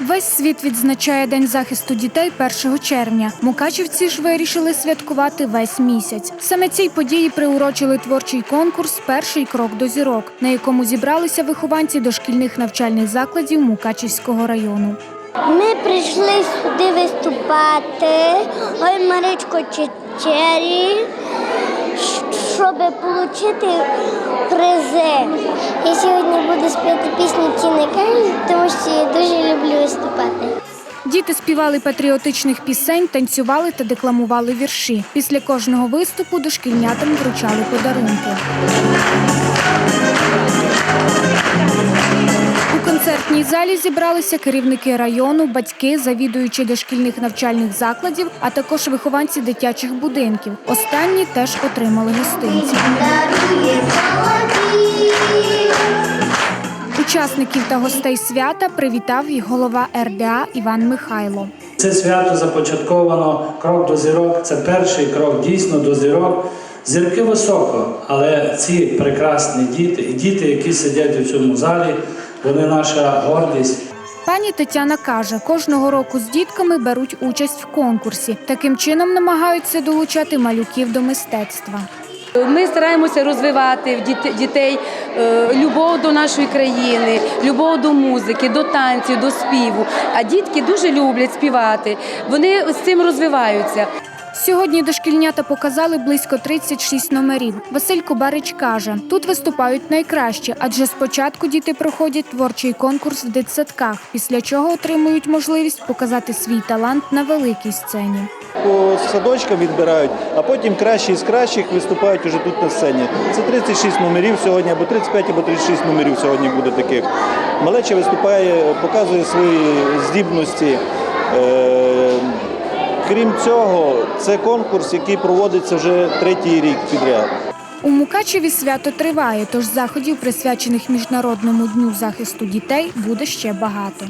Весь світ відзначає День захисту дітей 1 червня. Мукачівці ж вирішили святкувати весь місяць. Саме цій події приурочили творчий конкурс Перший крок до зірок, на якому зібралися вихованці дошкільних навчальних закладів Мукачівського району. Ми прийшли сюди виступати. Ой, Маричко Чечері, щоб отримати призи. Я сьогодні буду співати пісню Тіни Кароль, тому що виступати. Діти співали патріотичних пісень, танцювали та декламували вірші. Після кожного виступу дошкільнятам вручали подарунки. У концертній залі зібралися керівники району, батьки, завідуючі дошкільних навчальних закладів, а також вихованці дитячих будинків. Останні теж отримали гостинці. Учасників та гостей свята привітав і голова РДА Іван Михайло. Це свято започатковано крок до зірок. Це перший крок дійсно до зірок. Зірки високо, але ці прекрасні діти і діти, які сидять у цьому залі, вони наша гордість. Пані Тетяна каже, кожного року з дітками беруть участь в конкурсі. Таким чином намагаються долучати малюків до мистецтва. Ми стараємося розвивати в діт- дітей е, любов до нашої країни, любов до музики, до танців, до співу. А дітки дуже люблять співати. Вони з цим розвиваються. Сьогодні дошкільнята показали близько 36 номерів. Василь Кубарич каже, тут виступають найкраще, адже спочатку діти проходять творчий конкурс в дитсадках, після чого отримують можливість показати свій талант на великій сцені. По садочкам відбирають, а потім кращі з кращих виступають уже тут на сцені. Це 36 номерів сьогодні, або 35, або 36 номерів сьогодні буде таких. Малеча виступає, показує свої здібності. Е, Крім цього, це конкурс, який проводиться вже третій рік підряд. У Мукачеві свято триває, тож заходів, присвячених міжнародному дню захисту дітей, буде ще багато.